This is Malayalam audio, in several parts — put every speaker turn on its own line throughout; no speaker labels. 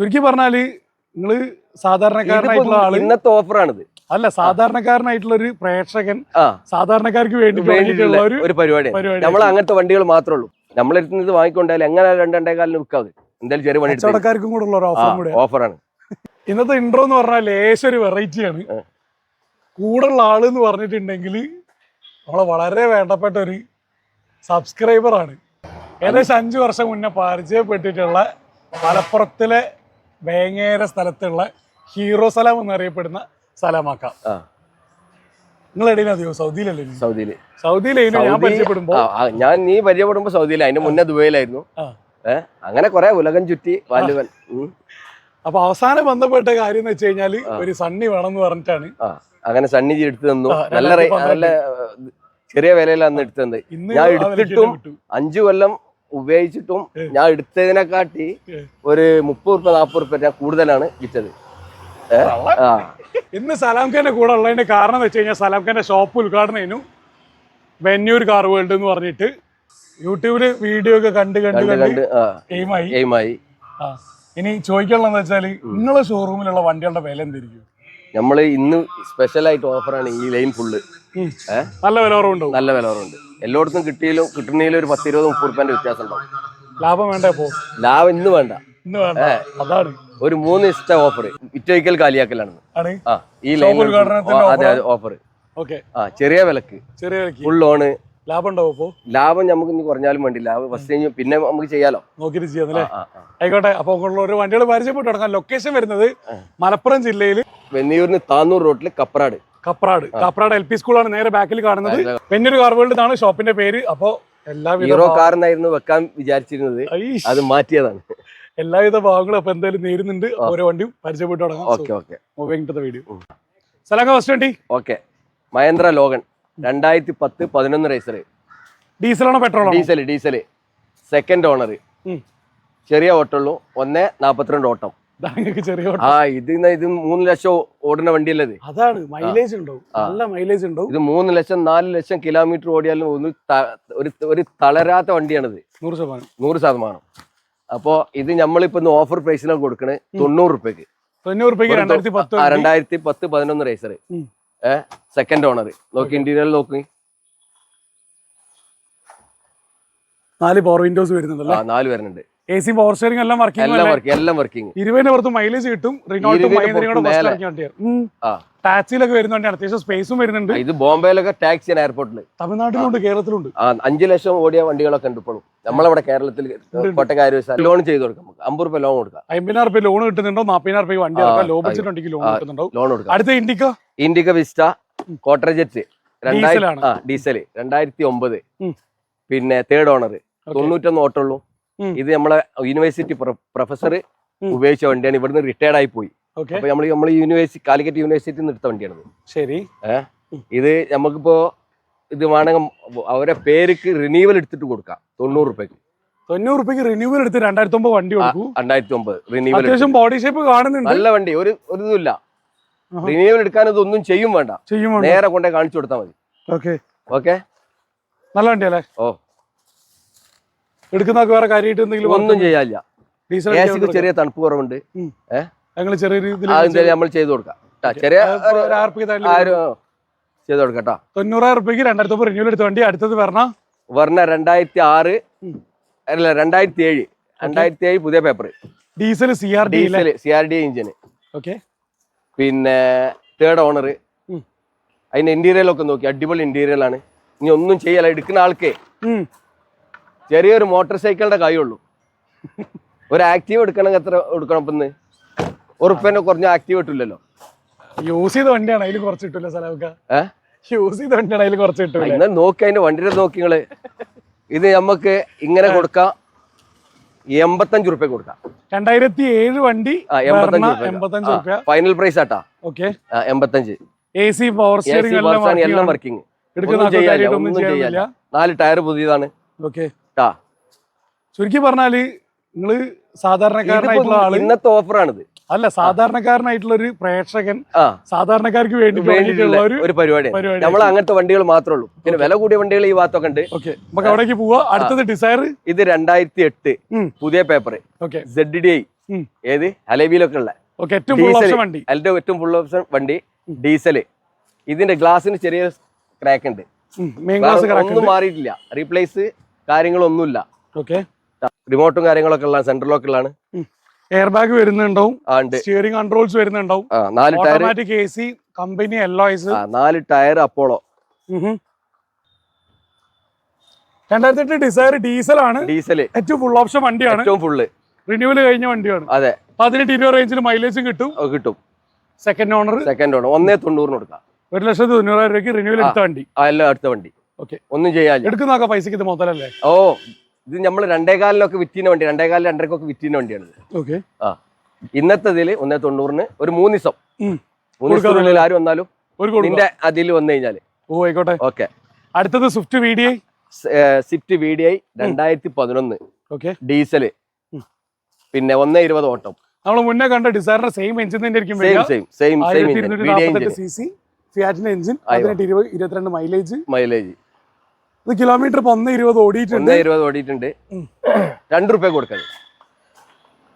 ചുരുക്കി പറഞ്ഞാൽ നിങ്ങൾ സാധാരണക്കാരനായിട്ടുള്ള ആൾ
ഇന്നത്തെ ഓഫറാണിത്.
അല്ല സാധാരണക്കാരനായിട്ടുള്ള ഒരു പ്രേക്ഷകൻ സാധാരണക്കാർക്ക് വേണ്ടി
വേണ്ടിയിട്ടുള്ള
ഒരു
പരിപാടി നമ്മൾ അങ്ങനത്തെ വണ്ടികൾ മാത്രമേ ഉള്ളൂ നമ്മളെടുത്ത് ഇത് വാങ്ങിക്കൊണ്ടായാലും എങ്ങനെ രണ്ടേ കാലിന് വിൽക്കാതെ എന്തായാലും ചെറിയ പണി
കച്ചവടക്കാർക്കും കൂടെ ഉള്ള ഒരു ഓഫറും കൂടെ.
ഓഫറാണ്.
ഇന്നത്തെ ഇൻട്രോ എന്ന് പറഞ്ഞാൽ ലേശം ഒരു വെറൈറ്റിയാണ്
കൂടെ
ഉള്ള ആൾ എന്ന് പറഞ്ഞിട്ടുണ്ടെങ്കിൽ നമ്മളെ വളരെ വേണ്ടപ്പെട്ട ഒരു സബ്സ്ക്രൈബർ ആണ്. ഏകദേശം അഞ്ചു വർഷം മുന്നേ പരിചയപ്പെട്ടിട്ടുള്ള മലപ്പുറത്തിലെ വേങ്ങേര സ്ഥലത്തുള്ള ഹീറോ സ്ഥലം എന്നറിയപ്പെടുന്ന
സ്ഥലമാക്കാം.
നിങ്ങൾ എവിടെയും സൗദിയിലല്ലേ
സൗദിയിൽ
സൗദിയിലായിരുന്നു ഞാൻ പരിചയപ്പെടുമ്പോ
ഞാൻ നീ പരിചയപ്പെടുമ്പോ സൗദിയിലെ. അതിന്റെ മുന്നേ ദുബൈയിലായിരുന്നു. ഏഹ് അങ്ങനെ കുറെ ഉലകം ചുറ്റി വാലുവൻ
അപ്പൊ അവസാനം ബന്ധപ്പെട്ട കാര്യം എന്ന് വെച്ച് കഴിഞ്ഞാൽ ഒരു സണ്ണി വേണം എന്ന് പറഞ്ഞിട്ടാണ്
അങ്ങനെ സണ്ണിജി എടുത്തു തന്നു. നല്ല നല്ല ചെറിയ വിലയിലാണ്
തന്നെ
ഞാൻ എടുത്തിട്ടും. അഞ്ചു കൊല്ലം ഉപയോഗിച്ചിട്ടും ഞാൻ എടുത്തതിനെക്കാട്ടി. ഒരു മുപ്പത് റുപ്യ നാപ്പത് റുപ്യ ഞാൻ കൂടുതലാണ് വിറ്റത്.
ഇന്ന് സലാം ഖാന്റെ കൂടെ ഉള്ളതിന്റെ കാരണം എന്ന് വെച്ച് കഴിഞ്ഞാൽ സലാം ഖാന്റെ ഷോപ്പ് ഉദ്ഘാടനം ചെയ്യുന്നു. വെന്യൂർ കാർ വേൾഡ് എന്ന് പറഞ്ഞിട്ട് യൂട്യൂബിൽ വീഡിയോ ഒക്കെ കണ്ട് കണ്ട്
കണ്ട്
എയിമായി ഇനി ചോദിക്കാനുള്ളതെന്ന് വെച്ചാൽ നിങ്ങളെ ഷോറൂമിലുള്ള വണ്ടികളുടെ വില എന്തായിരിക്കും
നമ്മൾ ഇന്ന് സ്പെഷ്യൽ ആയിട്ട് ഓഫറാണ് ഈ ലൈൻ ഫുള്ള്
നല്ല വില കുറവുണ്ട്
നല്ല വില കുറവുണ്ട്. എല്ലായിടത്തും കിട്ടിയാലും കിട്ടണേലും ഒരു പത്ത് ഇരുപത് മുപ്പത് റുപ്യന്റെ വ്യത്യാസം ഉണ്ടാവും.
ലാഭം വേണ്ടേ
ലാഭം ഇന്ന് വേണ്ട.
അതാണ്.
ഒരു മൂന്ന് ഇഷ്ട ഓഫർ ഇറ്റൈക്കൽ കാലിയാക്കലാണ്. ആ ഈ ലൈൻ അതെ അതെ ഓഫർ
ഓക്കെ.
ആ ചെറിയ വിലക്ക്.
ചെറിയ
ഫുൾ ലോണ്
ലാഭം ഉണ്ടാവും
ലാഭം നമുക്ക് ഇനി കുറഞ്ഞാലും വേണ്ടില്ല. ലാഭം ഫസ്റ്റ് കഴിഞ്ഞ് പിന്നെ നമുക്ക് ചെയ്യാലോ?
നോക്കിയിട്ട്
ചെയ്യാം അല്ലേ.
ആയിക്കോട്ടെ അപ്പൊ ഒരു വണ്ടികൾ പരിചയപ്പെട്ട് തുടങ്ങാം. ലൊക്കേഷൻ വരുന്നത് മലപ്പുറം ജില്ലയിൽ
വെന്നിയൂരിന് താന്നൂർ റോഡിൽ കപ്രാട്.
കപ്രാട്. കപ്രാട് എൽ പി സ്കൂളാണ് നേരെ ബാക്കിൽ കാണുന്നത്. വെന്നൂർ കാർ വേൾഡ് എന്നാണ് ഷോപ്പിന്റെ പേര്. അപ്പോ എല്ലാ
ഹീറോ കാർ എന്നായിരുന്നു വെക്കാൻ വിചാരിച്ചിരുന്നത്. അത് മാറ്റിയതാണ്.
എല്ലാവിധ ഭാഗങ്ങളും അപ്പൊ എന്തായാലും നേരുന്നുണ്ട്. ഓരോ വണ്ടിയും പരിചയപ്പെട്ട് തുടങ്ങാം.
Okay okay.
വീഡിയോ സലാങ്ക ഫസ്റ്റ് വണ്ടി.
ഓക്കെ. മഹേന്ദ്ര ലോഗൻ. രണ്ടായിരത്തി പത്ത് പതിനൊന്ന് razor
ഡീസലാണോ petrol
diesel diesel second owner ചെറിയ ഓട്ടമുള്ളൂ. ഒന്ന് നാപ്പത്തിരണ്ട് ഓട്ടം.
ചെറിയ.
ആ ഇത് ഇത് മൂന്ന് ലക്ഷം ഓടുന്ന വണ്ടിയല്ലേ
അതാണ് മൈലേജ് ഉണ്ടാവും. നല്ല മൈലേജ് ഉണ്ടാവും.
ഇത് മൂന്ന് ലക്ഷം നാല് ലക്ഷം കിലോമീറ്റർ ഓടിയാലും ഒന്ന് ഒരു ഒരു തളരാത്ത വണ്ടിയാണിത്.
നൂറ് ശതമാനം.
നൂറ് ശതമാനം. അപ്പോ ഇത് നമ്മളിപ്പോ ഓഫർ പ്രൈസിലാണ് കൊടുക്കണേ തൊണ്ണൂറ് റുപ്യക്ക്.
തൊണ്ണൂറ് രൂപയ്ക്ക് രണ്ടായിരത്തി പത്ത്
പതിനൊന്ന് റേസർ സെക്കൻഡ് ഓണർ നോക്കി ഇന്റീരിയർ നോക്കി.
നാല് പവർ വിൻഡോസ്
ആ നാല് വരുന്നുണ്ട്.
എ സി പവർ സ്റ്റിയറിംഗ് എല്ലാം വർക്കിംഗ്
എല്ലാം വർക്ക് എല്ലാം വർക്കിംഗ്
ഇരുപതിന് പുറത്ത് മൈലേജ് കിട്ടും റിനോൾട്ടും മഹേന്ദ്രയും കൂടെ ബസ്
മേലെ.
വണ്ടിയാണ്. ടാക്സിയിലൊക്കെ വരുന്ന വണ്ടിയാണ് അത്യാവശ്യം സ്പേസും വരുന്നുണ്ട്.
ഇത് ബോംബെയിലൊക്കെ ടാക്സി എയർപോർട്ടിൽ
തമിഴ്നാട്ടിലുണ്ട് കേരളത്തിലുണ്ട്.
ആ അഞ്ച് ലക്ഷം ഓടിയ വണ്ടികളൊക്കെ ഉണ്ട് ഇപ്പോഴും. നമ്മളവിടെ കേരളത്തിൽ കോട്ടക്കാര് ലോൺ ചെയ്ത് കൊടുക്കാം നമുക്ക്. അമ്പത് രൂപ ലോൺ കൊടുക്കാം.
അമ്പതിനായിരം രൂപ ലോൺ കിട്ടുന്നുണ്ടോ? നാപ്പതിനായിരം രൂപ വണ്ടി ലോ ബഡ്ജറ്റ് വണ്ടിക്ക് ലോൺ. കിട്ടുന്നുണ്ടോ?
ലോൺ കൊടുക്കാം.
അടുത്ത Indica
Indica Vista quarter
jet.
ആ ഡീസൽ രണ്ടായിരത്തി ഒമ്പത്. പിന്നെ തേർഡ് ഓണർ തൊണ്ണൂറ്റൊന്ന് ഓട്ടമുള്ളൂ
ഉം.
ഇത് നമ്മളെ യൂണിവേഴ്സിറ്റി പ്രൊഫസർ. ഉപയോഗിച്ച വണ്ടിയാണ്. ഇവിടുന്ന് റിട്ടയർഡ് ആയി പോയി. അപ്പൊ നമ്മൾ നമ്മൾ യൂണിവേഴ്സിറ്റി കാലിക്കറ്റ് യൂണിവേഴ്സിറ്റി നിന്ന് എടുത്ത വണ്ടിയാണത്.
ശരി.
ഇത് നമുക്കിപ്പോ ഇത് വേണമെങ്കിൽ അവരെ പേർക്ക് റിന്യൂവൽ എടുത്തിട്ട് കൊടുക്കാം. തൊണ്ണൂറ് റുപ്യക്ക്
തൊണ്ണൂറ് റുപ്യക്ക് റിന്യൂവൽ എടുത്ത് രണ്ടായിരത്തി ഒമ്പത് വണ്ടി
രണ്ടായിരത്തി ഒമ്പത് റിന്യൂവൽ
അത്യാവശ്യം ബോഡി ഷേപ്പ് കാണുന്നുണ്ട്.
നല്ല വണ്ടി ഒരു ഒരു ഇതുമില്ല. റിന്യൂവൽ എടുക്കാൻ ഇതൊന്നും ചെയ്യും വേണ്ട. നേരെ കൊണ്ടേ കാണിച്ചു കൊടുത്താൽ മതി.
ഓക്കെ
ഓക്കെ
നല്ല വണ്ടിയല്ലേ?
ഓ.
എടുക്കുന്നതൊക്കെ വേറെ കാര്യമായിട്ട് എന്തെങ്കിലും
ഒന്നും ചെയ്യാല്ല
ഡീസൽ
ചെറിയ തണുപ്പ് കുറവുണ്ട്.
ഞങ്ങൾ ചെറിയ രീതിയിൽ
നമ്മൾ ചെയ്തു കൊടുക്കാം. ചെറിയ ചെയ്ത് കൊടുക്കാം കേട്ടോ
തൊണ്ണൂറായിരം റുപ്യക്ക് രണ്ടായിരത്തി റിന്യൂവൽ എടുത്ത വണ്ടി അടുത്തത് വരണ?
വരണ രണ്ടായിരത്തി ആറ് അല്ല രണ്ടായിരത്തി ഏഴ് രണ്ടായിരത്തി ഏഴ് പുതിയ paper
diesel C R D
C R D എഞ്ചിന്.
ഓക്കെ.
പിന്നെ തേർഡ് ഓണർ. അതിന്റെ ഇന്റീരിയലൊക്കെ നോക്കി. അടിപൊളി ഇന്റീരിയലാണ് ഇനി ഒന്നും ചെയ്യല എടുക്കുന്ന ആൾക്ക്. ചെറിയൊരു മോട്ടോർ സൈക്കിളിന്റെ കൈയുള്ളൂ. ഒരു ആക്റ്റീവ് എടുക്കണമെങ്കിൽ എത്ര എടുക്കണം ഇപ്പം ഇന്ന് ഉറുപ്പേന്റെ കുറഞ്ഞ ആക്റ്റീവ് കിട്ടില്ലല്ലോ
യൂസ് ചെയ്ത വണ്ടിയാണ് അതിൽ കുറച്ച് കിട്ടില്ല സ്ഥലമൊക്കെ യൂസ് ചെയ്ത വണ്ടിയാണ് അതിൽ കുറച്ച് കിട്ടില്ല
ഇന്ന് നോക്കി അതിന്റെ വണ്ടിയുടെ നോക്കി നിങ്ങൾ. ഇത് നമുക്ക് ഇങ്ങനെ കൊടുക്കാം. എൺപത്തഞ്ച് റുപ്യ കൊടുക്കാം.
രണ്ടായിരത്തി ഏഴ് വണ്ടി
എൺപത്തഞ്ച്
റുപ്യ
ഫൈനൽ പ്രൈസ് ആട്ടാ.
ഓക്കെ
എൺപത്തഞ്ച്.
എ സി പവർ സ്റ്റിയറിംഗ് എല്ലാം.
വർക്കിംഗ്
എടുക്കുന്ന
ഒന്നും ചെയ്യാനില്ല
ഒന്നും
ഒന്നും
ചെയ്യാനില്ല.
ചെയ്യാനില്ല. നാല് ടയർ പുതിയതാണ്.
ഓക്കെ ചുരുക്കി പറഞ്ഞാൽ നിങ്ങൾ സാധാരണക്കാരനായിട്ടുള്ള ആൾ
ഇന്നത്തെ ഓഫറാണിത്.
അല്ല സാധാരണക്കാരനായിട്ടുള്ള ഒരു പ്രേക്ഷകൻ സാധാരണക്കാർക്ക് വേണ്ടി
വേണ്ടിയിട്ടുള്ള
ഒരു പരിപാടി
നമ്മൾ അങ്ങനത്തെ വണ്ടികൾ മാത്രമേ ഉള്ളൂ. പിന്നെ വില കൂടിയ വണ്ടികൾ ഈ ഭാഗത്തൊക്കെ ഉണ്ട്.
ഓക്കെ. നമുക്ക് അവിടേക്ക് പോവാ. അടുത്തത് ഡിസയർ
ഇത് രണ്ടായിരത്തി എട്ട്. പുതിയ പേപ്പർ സെഡ് ഡി ഐ. ഏത്? അലേബിയിലൊക്കെ ഉള്ള. അതിന്റെ ഏറ്റവും ഫുൾ ഓപ്ഷൻ വണ്ടി. ഡീസൽ. ഇതിന്റെ ഗ്ലാസിന് ചെറിയ ക്രാക്ക് ഉണ്ട്. ഒന്നും മാറിയിട്ടില്ല. റീപ്ലേസ് കാര്യങ്ങളൊന്നുമില്ല.
ഓക്കെ
റിമോട്ടും കാര്യങ്ങളൊക്കെ ഉള്ള സെൻട്രൽ ലോക്കിലാണ് ഉള്ളതാണ്
എയർ ബാഗ് വരുന്നുണ്ടാവും സ്റ്റിയറിംഗ് കൺട്രോൾസ് വരുന്നുണ്ടാവും.
നാല് tyre
automatic A C company alloys
നാല് ടയർ അപ്പോളോ
രണ്ടായിരത്തി എട്ട് ഡിസയർ ഡീസൽ ആണ്
ഡീസൽ.
ഏറ്റവും ഫുൾ ഓപ്ഷൻ വണ്ടിയാണ്.
ഏറ്റവും ഫുള്ള്
റിന്യൂവൽ കഴിഞ്ഞ വണ്ടിയാണ്.
അതെ.
പതിനെട്ട് ഇരുപത് റേഞ്ചിൽ മൈലേജും കിട്ടും.
കിട്ടും.
സെക്കൻഡ് ഓണർ
സെക്കൻഡ് ഓണർ ഒന്നേ തൊണ്ണൂറിന് കൊടുക്കാം.
ഒരു ലക്ഷത്തി തൊണ്ണൂറായിരം രൂപയ്ക്ക് റിന്യൂവൽ എടുത്ത വണ്ടി.
അല്ല അടുത്ത വണ്ടി.
ഓക്കെ
ഒന്നും ചെയ്യാൻ
എടുക്കുന്നൊക്കെ പൈസക്ക് ഇത് മൊത്തമല്ലേ
ഓ ഇത് നമ്മൾ രണ്ടേകാലിനൊക്കെ വിറ്റിന വണ്ടി രണ്ടേകാലിൽ രണ്ടരക്കൊക്കെ വിറ്റിന വണ്ടിയാണ്.
ഓക്കെ
ആ. ഇന്നത്തെ ഇതിൽ ഒന്നേ തൊണ്ണൂറിന് ഒരു മൂന്ന് ദിവസം മൂന്ന്. ദിവസത്തിനുള്ളിൽ ആര് വന്നാലും നിന്റെ അതിൽ വന്നു കഴിഞ്ഞാൽ.
ഓ ആയിക്കോട്ടെ.
ഓക്കെ
അടുത്തത് Swift V D I
Swift V D I രണ്ടായിരത്തി പതിനൊന്ന്
ഓക്കെ ഡീസൽ.
പിന്നെ ഒന്നേ ഇരുപത് ഓട്ടം.
നമ്മൾ മുന്നേ കണ്ട ഡിസൈറിന്റെ സെയിം എഞ്ചിൻ തന്നെ ആയിരിക്കും
same same same
C C ഫിയാറ്റിന്റെ engine ഇരുപത് ഇരുപത്തിരണ്ട് മൈലേജ്
മൈലേജ്
ഇത് കിലോമീറ്റർ ഇപ്പൊ ഒന്ന് ഇരുപത് ഓടിയിട്ടുണ്ട്.
ഒന്നേ ഇരുപത് ഓടിയിട്ടുണ്ട്. രണ്ട് റുപ്യ കൊടുക്കുന്നത്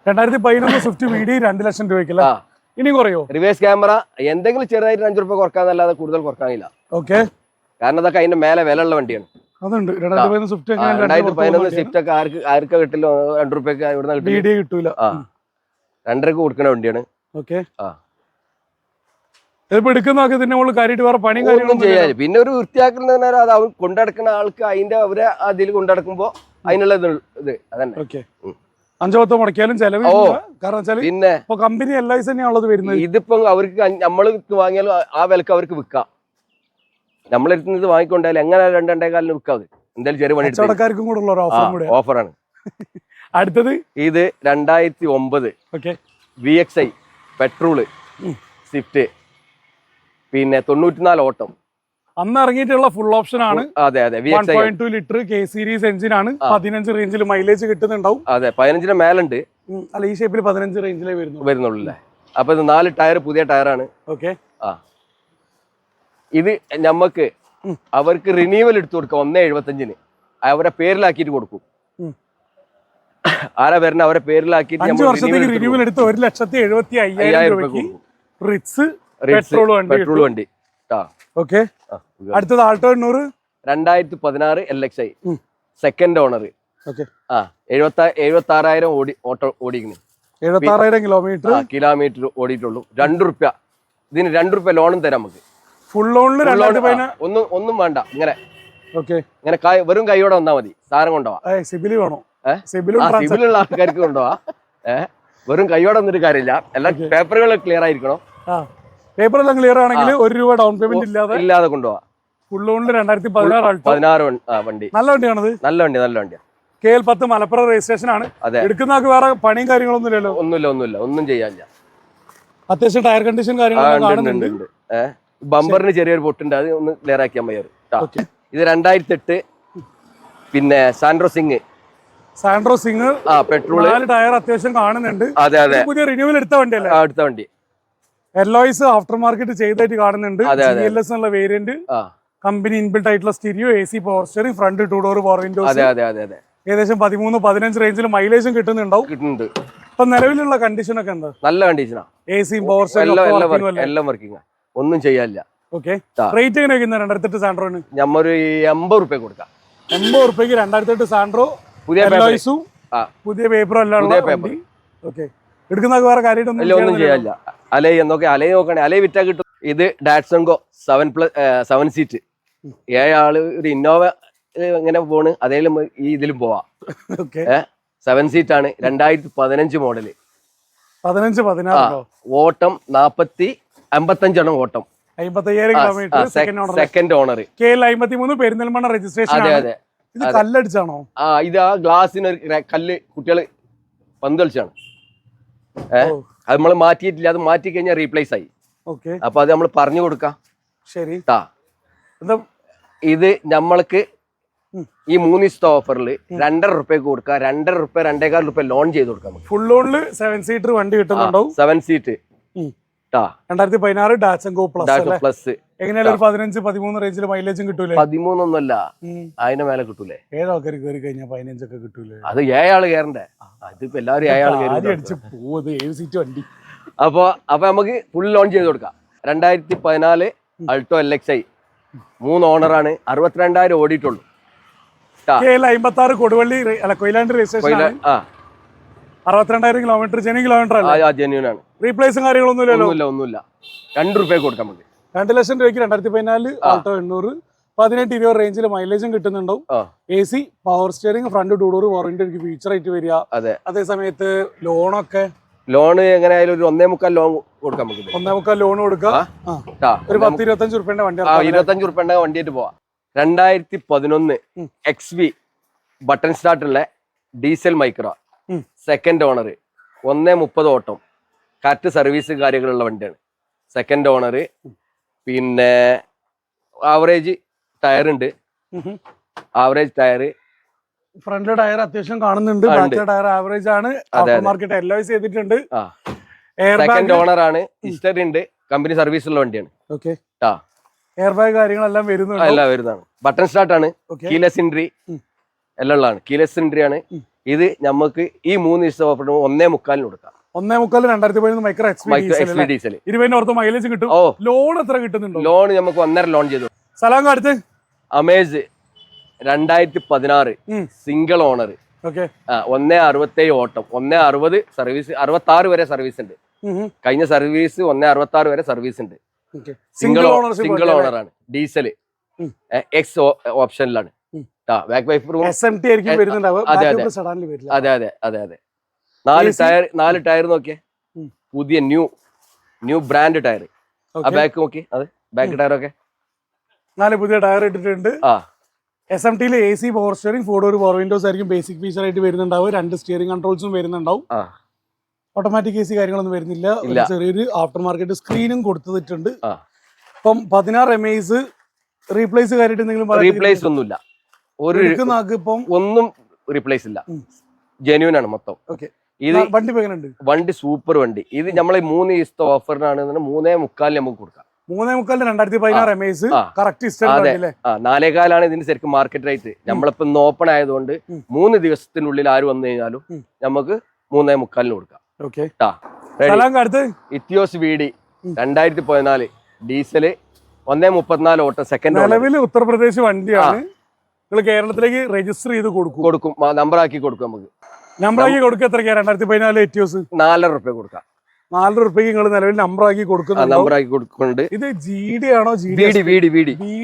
രണ്ടായിരത്തി പതിനൊന്ന് സ്വിഫ്റ്റ് വി ഡി രണ്ട് ലക്ഷം രൂപയ്ക്കല്ല
ആ.
ഇനി കുറയോ?
റിവേഴ്സ് ക്യാമറ എന്തെങ്കിലും ചെറുതായിട്ട് അഞ്ചു റുപ്യ കുറക്കാന്നല്ലാതെ കൂടുതൽ കുറക്കാനില്ല.
ഓക്കെ.
കാരണം അതൊക്കെ അതിന്റെ മേലെ വില ഉള്ള വണ്ടിയാണ്.
അതുണ്ട്. രണ്ടായിരത്തി പതിനൊന്ന് സ്വിഫ്റ്റ്
ആ, രണ്ടായിരത്തി പതിനൊന്ന് സ്വിഫ്റ്റ് ഒക്കെ ആർക്ക് ആർക്കാ കിട്ടില്ല? രണ്ട് റുപ്യൊക്കെ ഇവിടുന്ന് കിട്ടില്ല.
ഡി കിട്ടൂല.
ആ. രണ്ടരക്ക് കൊടുക്കുന്ന വണ്ടിയാണ്.
ഓക്കെ.
ആ.
ഇതിപ്പോ എടുക്കുന്നതൊക്കെ ഇതിന്റെ മുകളിൽ കാര്യമായിട്ട് വേറെ പണിയും കാര്യങ്ങളും
ചെയ്യാൻ പിന്നെ ഒരു വൃത്തിയാക്കുന്ന അത് അവൻ കൊണ്ടടക്കുന്ന ആൾക്ക് അതിന്റെ അവരെ അതിൽ കൊണ്ടടക്കുമ്പോ അതിനുള്ള ഇത് ഇത് അതന്നെ.
ഓക്കെ. അഞ്ചോ പത്തോ മുടക്കിയാലും ചെലവ്. കാരണം വെച്ചാൽ
പിന്നെ
ഇപ്പൊ കമ്പനി തന്നെയാണുള്ളത് വരുന്നത്.
ഇതിപ്പോ അവർക്ക് നമ്മൾ വാങ്ങിയാലും ആ- വിലക്ക് അവർക്ക് വിൽക്കാം നമ്മളെടുത്ത് ഇത് വാങ്ങിക്കൊണ്ടായാലും എങ്ങനെ രണ്ട് കാലിന് വിൽക്കാം എന്തായാലും ചെറിയ പണി
കച്ചവടക്കാർക്കും കൂടെ ഉള്ള
ഓഫറാണ്
അടുത്തത്?
ഇത് രണ്ടായിരത്തി ഒമ്പത്.
Okay.
V X I petrol Swift പിന്നെ തൊണ്ണൂറ്റിനാല് ഓട്ടം.
അന്ന് ഇറങ്ങിയിട്ടുള്ള ഫുൾ ഓപ്ഷൻ ആണ്.
അതെ അതെ
one point two litre K series engine ആണ്. പതിനഞ്ച് റേഞ്ചിൽ മൈലേജ് കിട്ടുന്നുണ്ടാവും.
അതെ പതിനഞ്ചിന് മേലുണ്ട്.
അല്ല ഈ ഷേപ്പിൽ പതിനഞ്ച് റേഞ്ചിലേ വരുന്നു
വരുന്നുള്ളൂ. അല്ലേ അപ്പൊ ഇത് നാല് ടയർ പുതിയ ടയറാണ്
ഓക്കെ
ആ. ഇത്
നമ്മക്ക്
അവർക്ക് റിന്യൂവൽ എടുത്തു കൊടുക്കാം ഒന്നേ എഴുപത്തഞ്ചിന്. അവരെ പേരിലാക്കിയിട്ട് കൊടുക്കും. ആരാ വരുന്ന അവരെ പേരിലാക്കിയിട്ട്
റിന്യൂവൽ എടുത്ത് ഒരു ലക്ഷത്തി എഴുപത്തി അയ്യായിരം
അയ്യായിരം രൂപ
രൂപയ്ക്ക് റിറ്റ്സ് പെട്രോൾ വണ്ടി
പെട്രോൾ വണ്ടി.
ഓക്കെ അടുത്തത് ആൾട്ടോ എണ്ണൂറ്?
രണ്ടായിരത്തി പതിനാറ് L X I second owner ആ എഴുപത്തി എഴുപത്തി ആറായിരം ഓടി ഓട്ടോ ഓടിക്കുന്നു.
എഴുപത്തി ആറായിരം കിലോമീറ്റർ
കിലോമീറ്റർ ഓടിയിട്ടുള്ളൂ. രണ്ട് റുപ്യ. ഇതിന് രണ്ട് റുപ്യ ലോണും തരാം നമുക്ക്.
ഫുൾ ലോണിൽ
ഒന്നും ഒന്നും വേണ്ട. ഇങ്ങനെ.
ഓക്കെ
ഇങ്ങനെ വെറും കൈയോടെ വന്നാ മതി. സാധനം കൊണ്ടുപോവാ
സിബിലി വേണോ?
ഏ?
സിബിലും
ആ
ട്രാൻസാക്ഷൻ
ആൾക്കാർക്ക് കൊണ്ടുപോവാ വെറും കൈയോടെ വന്നിട്ട് കാര്യമില്ല. എല്ലാ പേപ്പറുകളും ക്ലിയർ ആയിരിക്കണം.
പേപ്പർ എല്ലാം ക്ലിയർ ആണെങ്കിൽ ഒരു രൂപ ഡൗൺ പേയ്മെന്റ് ഇല്ലാതെ
ഇല്ലാതെ കൊണ്ടുപോവാ.
ഫുൾ ലോണിൽ രണ്ടായിരത്തി പതിനാറ്
പതിനാറ് വണ്ടി.
നല്ല വണ്ടിയാണത്.
നല്ല വണ്ടി നല്ല വണ്ടി
കെ എൽ പത്ത് മലപ്പുറം രജിസ്ട്രേഷൻ ആണ്.
അതെ.
എടുക്കുന്നതൊക്കെ വേറെ പണിയും കാര്യങ്ങളൊന്നും ഇല്ലല്ലോ.
ഒന്നുമില്ല ഒന്നുമില്ല. ഒന്നും ചെയ്യാനില്ല.
അത്യാവശ്യം ടയർ കണ്ടീഷൻ
ബമ്പറിന് ചെറിയൊരു പൊട്ടുണ്ട്. അത് ഒന്ന് ക്ലിയർ ആക്കിയാൽ മതി. ഇത് രണ്ടായിരത്തി എട്ട് പിന്നെ സാൻഡ്രോ സിംഗ്
സാൻഡ്രോ സിംഗ്
ആ
പെട്രോൾ ടയർ അത്യാവശ്യം കാണുന്നുണ്ട്.
അതെ അതെ.
പുതിയ റിന്യൂവൽ എടുത്ത വണ്ടിയല്ലേ?
എടുത്ത വണ്ടി.
എല്ലോയ്സ് ആഫ്റ്റർ മാർക്കറ്റ് ചെയ്തായിട്ട് കാണുന്നുണ്ട്. എന്നുള്ള വേരിയന്റ് കമ്പനി ഇൻബിൽട്ട് ആയിട്ടുള്ള stereo A C power steering front two door power windows ഏകദേശം പതിമൂന്ന് പതിനഞ്ച് റേഞ്ചിൽ മൈലേജും കിട്ടുന്നുണ്ടാവും.
കിട്ടുന്നുണ്ട്.
ഇപ്പൊ നിലവിലുള്ള കണ്ടീഷൻ ഒക്കെ എന്താ?
നല്ല കണ്ടീഷനാ
എ സി പവർ സ്റ്റിയറിംഗ്
എല്ലാം വർക്കിംഗ് ഒന്നും ചെയ്യാനില്ല.
ഓക്കെ റേറ്റ് എങ്ങനെ രണ്ടായിരത്തി സാൻഡ്രോന്
ഞമ്മൊരു എൺപത് റുപ്യ കൊടുക്കാം.
എൺപത് റുപ്യക്ക് രണ്ടായിരത്തി എട്ട് സാൻഡ്രോ
പുതിയ.
പുതിയ പേപ്പറും എല്ലാം ഓക്കെ എടുക്കുന്ന വേറെ കാര്യമായിട്ടൊന്നും
ഇല്ല ഒന്നും ചെയ്യാനില്ല. അലൈ എന്നൊക്കെ അലേ നോക്കണേ. അലേ വിറ്റാ കിട്ടും. ഇത് Datsun Go seven plus seven seat ഏഴാൾ ഒരു ഇന്നോവ ഇങ്ങനെ പോണ്. അതേലും ഈ ഇതിലും പോവാ. സെവൻ സീറ്റ് ആണ്. രണ്ടായിരത്തി പതിനഞ്ച് മോഡൽ
പതിനഞ്ച് പതിനാറോ
ഓട്ടം നാപ്പത്തി അമ്പത്തഞ്ചെണ്ണം ഓട്ടം.
Second owner K L Perinthalmanna registration
അതെ അതെ.
ഇത് കല്ലടിച്ചാണോ?
ആ ഇത് ആ ഗ്ലാസിന് ഒരു കല്ല് കുട്ടികൾ പന്ത് കളിച്ചാണ്. ഏഹ്. അത് നമ്മൾ മാറ്റിയിട്ടില്ല അത് മാറ്റി കഴിഞ്ഞാൽ റീപ്ലേസ് ആയി.
ഓക്കെ
അപ്പൊ അത് നമ്മൾ പറഞ്ഞു കൊടുക്കാം.
ശരി.
ഇത് നമ്മൾക്ക് ഈ മൂന്ന് ദിവസത്തെ ഓഫറിൽ രണ്ടര റുപ്യക്ക് കൊടുക്കുക രണ്ടര റുപ്യ രണ്ടേകാൽ റുപ്യ ലോൺ ചെയ്ത് കൊടുക്കാം
ഫുൾ ലോണിൽ സെവൻ സീറ്റർ വണ്ടി കിട്ടുന്നുണ്ടാവും.
സെവൻ സീറ്റ്
രണ്ടായിരത്തി പതിനാറ് ഡാച്ചോ പ്ലസ്
പ്ലസ്
എങ്ങനെയാലും ഒരു പതിനഞ്ച് പതിമൂന്ന് റേഞ്ചിൽ മൈലേജും കിട്ടൂലേ?
പതിമൂന്നൊന്നല്ല
ഉം.
അതിന്റെ മേലെ കിട്ടൂലേ?
ഏഴ് ആൾക്കാർ കയറി കഴിഞ്ഞാൽ പതിനഞ്ചൊക്കെ കിട്ടൂലേ?
അത് ഏഴാൾ കയറണ്ടേ അതിപ്പോ എല്ലാവരും
ഏഴാൾ
കയറി
പോവത് ഏഴ് സീറ്റ് വണ്ടി.
അപ്പൊ അപ്പൊ നമുക്ക് ഫുൾ ലോൺ ചെയ്ത് കൊടുക്കാം. രണ്ടായിരത്തി പതിനാല് അൾട്ടോ എൽ എക്സ് ഐ മൂന്ന് ഓണറാണ് അറുപത്തിരണ്ടായിരം ഓടിയിട്ടുള്ളൂ.
അമ്പത്തി ആറ് കൊടുവള്ളി അല്ല കൊയിലാണ്ട് രജിസ്ട്രേഷൻ അറുപത്തിരണ്ടായിരം കിലോമീറ്റർ ജെനി കിലോമീറ്റർ
ജെന്യൂൻ ആണ്.
റീപ്ലേസും കാര്യങ്ങളൊന്നും ഇല്ലല്ലോ
ഒന്നുമില്ല ഒന്നുമില്ല. രണ്ട് റുപ്യ കൊടുക്കാം നമുക്ക്.
രണ്ട് ലക്ഷം രൂപയ്ക്ക് രണ്ടായിരത്തി പതിനാല് ആൾട്ടോ എണ്ണൂറ്. പതിനെട്ട് ഇരുപത് റേഞ്ചിൽ മൈലേജും കിട്ടുന്നുണ്ടാവും. A C power steering front two door warranty എനിക്ക് ഫീച്ചർ ആയിട്ട് വരിക.
അതെ.
അതേ സമയത്ത് ലോണൊക്കെ
ലോൺ എങ്ങനെയായാലും ഒരു ഒന്നേ മുക്കാൽ ലോൺ കൊടുക്കാൻ പറ്റും.
ഒന്നേ മുക്കാൽ ലോൺ കൊടുക്കുക. ഒരു പത്ത് ഇരുപത്തഞ്ച് റുപ്യന്റെ വണ്ടി.
ഇരുപത്തഞ്ച് റുപ്യ ഉണ്ടെങ്കിൽ വണ്ടിയായിട്ട് പോവാം. രണ്ടായിരത്തി പതിനൊന്ന്. എക്സ് വി ബട്ടൺ സ്റ്റാർട്ടുള്ള ഡീസൽ മൈക്രോ സെക്കൻഡ് ഓണർ ഒന്നേ മുപ്പത് ഓട്ടം. കറക്റ്റ് സർവീസ് കാര്യങ്ങളുള്ള വണ്ടിയാണ്. സെക്കൻഡ് ഓണർ പിന്നെ ആവറേജ് ടയർ ഉണ്ട്. ആവറേജ് ടയർ
ഫ്രണ്ട് ടയർ അത്യാവശ്യം കാണുന്നുണ്ട്. ടയർ ആവറേജ് ആണ്. മാർക്കറ്റ് എൽ ചെയ്തിട്ടുണ്ട്.
സെക്കൻഡ് ഓണർ ആണ്. ഹിസ്റ്ററി ഉണ്ട്. കമ്പനി സർവീസ് ഉള്ള വണ്ടിയാണ്.
ഓക്കെ
ആ.
എയർ ബാഗ് കാര്യങ്ങളെല്ലാം വരുന്നുണ്ട്?
എല്ലാം വരുന്നതാണ്. ബട്ടൺ സ്റ്റാർട്ട് ആണ്. കീലസ് എൻട്രി എല്ലാം ഉള്ളതാണ്. കീലസ് എൻട്രി ആണ്. ഇത് നമുക്ക് ഈ മൂന്ന് ദിവസം ഓഫർ ഒന്നേ മുക്കാലിന് കൊടുക്കാം.
ഒന്നേ മുക്കാൽ രണ്ടായിരത്തി പതിനൊന്ന്
മൈക്രോ എക്സ്പീരിയൻസ് ഡീസൽ
ഇരുപതിന് മൈലേജ് കിട്ടും. ലോൺ എത്ര കിട്ടുന്നുണ്ടോ?
ലോൺ നമുക്ക് ഒന്നര ലോൺ ചെയ്തു.
സ്ഥലം അടുത്ത്?
അമേസ് രണ്ടായിരത്തി പതിനാറ് സിംഗിൾ ഓണർ
ഓക്കെ
ഒന്നേ അറുപത്തേഴ് ഓട്ടം. ഒന്നേ അറുപത് സർവീസ് അറുപത്തി ആറ് വരെ സർവീസ് ഉണ്ട്. കഴിഞ്ഞ സർവീസ് ഒന്നേ അറുപത്തി ആറ് വരെ സർവീസ് ഉണ്ട്.
സിംഗിൾ ഓണർ
സിംഗിൾ ഓണർ ആണ്. ഡീസൽ എക്സ് ഓപ്ഷനിലാണ്. ബാക്ക് അതെ അതെ അതെ അതെ. നാല് ടയർ നാല് ടയർ നോക്കിയേ. പുതിയ ന്യൂ ന്യൂ ബ്രാൻഡ് ടയർ ആ ബാക്ക് നോക്കി അത് ബാക്ക് ടയർ ഒക്കെ.
നാല് പുതിയ ടയർ ഇട്ടിട്ടുണ്ട്.
ആ.
എസ് എം ടിയിൽ A C power steering four door power windows ആയിരിക്കും. ബേസിക് ഫീച്ചർ ആയിട്ട് വരുന്നുണ്ടാവും. രണ്ട് സ്റ്റിയറിംഗ് കൺട്രോൾസും വരുന്നുണ്ടാവും. ഓട്ടോമാറ്റിക് എ സി കാര്യങ്ങളൊന്നും വരുന്നില്ല. ചെറിയൊരു ആഫ്റ്റർ മാർക്കറ്റ് സ്ക്രീനും കൊടുത്തിട്ടുണ്ട്. ഇപ്പം പതിനാറ് എം ഐസ് റീപ്ലേസ് കാര്യമായിട്ട് എന്തെങ്കിലും
റീപ്ലേസ് ഒന്നുമില്ല. ഒരു
ഇപ്പം
ഒന്നും റീപ്ലേസ് ഇല്ല. ജെന്യൂൻ ആണ് മൊത്തം.
ഓക്കെ
ഇത്
വണ്ടി
വണ്ടി സൂപ്പർ വണ്ടി. ഇത് നമ്മളെ മൂന്ന് ദിവസത്തെ ഓഫറിനാണ് മൂന്നേ മുക്കാലിന് നമുക്ക് കൊടുക്കാം.
മൂന്നേ മുക്കാലിന് രണ്ടായിരത്തി പതിനാറ് എം
ആ.
കറക്റ്റ്
അതെ. നാലേകാലാണ് ഇതിന് ശരിക്കും മാർക്കറ്റ് റേറ്റ് നമ്മളിപ്പോ ഇന്ന് ഓപ്പൺ ആയതുകൊണ്ട്. മൂന്ന് ദിവസത്തിനുള്ളിൽ ആര് വന്നു കഴിഞ്ഞാലും. നമുക്ക് മൂന്നേ മുക്കാലിന് കൊടുക്കാം.
ഇത്യോസ്?
Etios V D. രണ്ടായിരത്തി പതിനാല് ഡീസൽ ഒന്നേ മുപ്പത്തിനാല് ഓട്ടോ സെക്കൻഡ്
നിലവിൽ ഉത്തർപ്രദേശ് വണ്ടിയാണ്. നിങ്ങൾ കേരളത്തിലേക്ക് രജിസ്റ്റർ ചെയ്ത് കൊടുക്കും.
കൊടുക്കും. നമ്പർ ആക്കി കൊടുക്കും നമുക്ക്.
നമ്പറാക്കി കൊടുക്കുക എത്രയ്ക്കാ? രണ്ടായിരത്തി പതിനാല് എറ്റിയോസ്
നാലര റുപ്യ കൊടുക്കാം.
നാലര റുപ്യക്ക് നിങ്ങൾ നിലവിൽ നമ്പറാക്കി
നമ്പർ ആക്കി കൊടുക്കുന്നുണ്ട്.
ഇത് ജി ഡി ആണോ G
V
D
V D V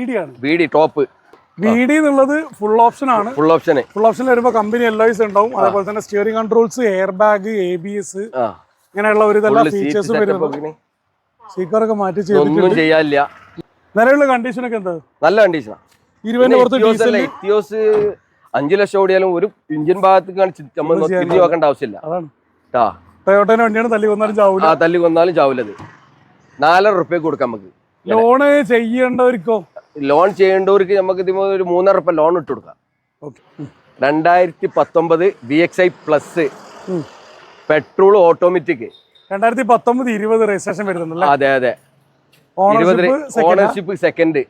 D
ആണ്.
വി ഡി ടോപ്പ്
ഡി എന്നുള്ളത് ഫുൾ ഓപ്ഷൻ ആണ്.
ഫുൾ ഓപ്ഷൻ
ഫുൾ ഓപ്ഷൻ വരുമ്പോൾ കമ്പനി എൽഐസ് ഉണ്ടാവും. അതേപോലെ തന്നെ steering controls air bag A B S ഇങ്ങനെയുള്ള ഒരു ഇതെല്ലാം ഫീച്ചേഴ്സും വരുന്നുണ്ട്. സീക്കറൊക്കെ മാറ്റി ചെയ്തിട്ടുണ്ട്.
ചെയ്യാനില്ല.
നിലവിലുള്ള കണ്ടീഷൻ ഒക്കെ എന്താ?
നല്ല കണ്ടീഷനാ
ഇരുപതിന്റെ പുറത്ത് ഡീസൽ
അഞ്ചു ലക്ഷം ഓടിയാലും ഒരു ഇന്ത്യൻ ഭാഗത്ത് കാണിച്ച് നമ്മൾ തിരിഞ്ഞു നോക്കേണ്ട ആവശ്യമില്ല.
ടൊയോട്ടേനെ വണ്ടിയാണ് തല്ലി കൊന്നാലും ചാവില്ല
ആ തല്ലി കൊന്നാലും ചാവില്ലത് നാലര റുപ്യ കൊടുക്കാം നമുക്ക്.
ലോണ് ചെയ്യേണ്ടവർക്കോ?
ലോൺ ചെയ്യേണ്ടവർക്ക് നമുക്ക് ഇതിമേ ഒരു മൂന്നര റുപ്യ ലോൺ ഇട്ട് കൊടുക്കാം. രണ്ടായിരത്തി പത്തൊമ്പത് B X I plus petrol automatic
രണ്ടായിരത്തി പത്തൊമ്പത് ഇരുപത് രജിസ്ട്രേഷൻ വരുന്നുണ്ടല്ലേ?
അതെ അതെ.
Ownership second.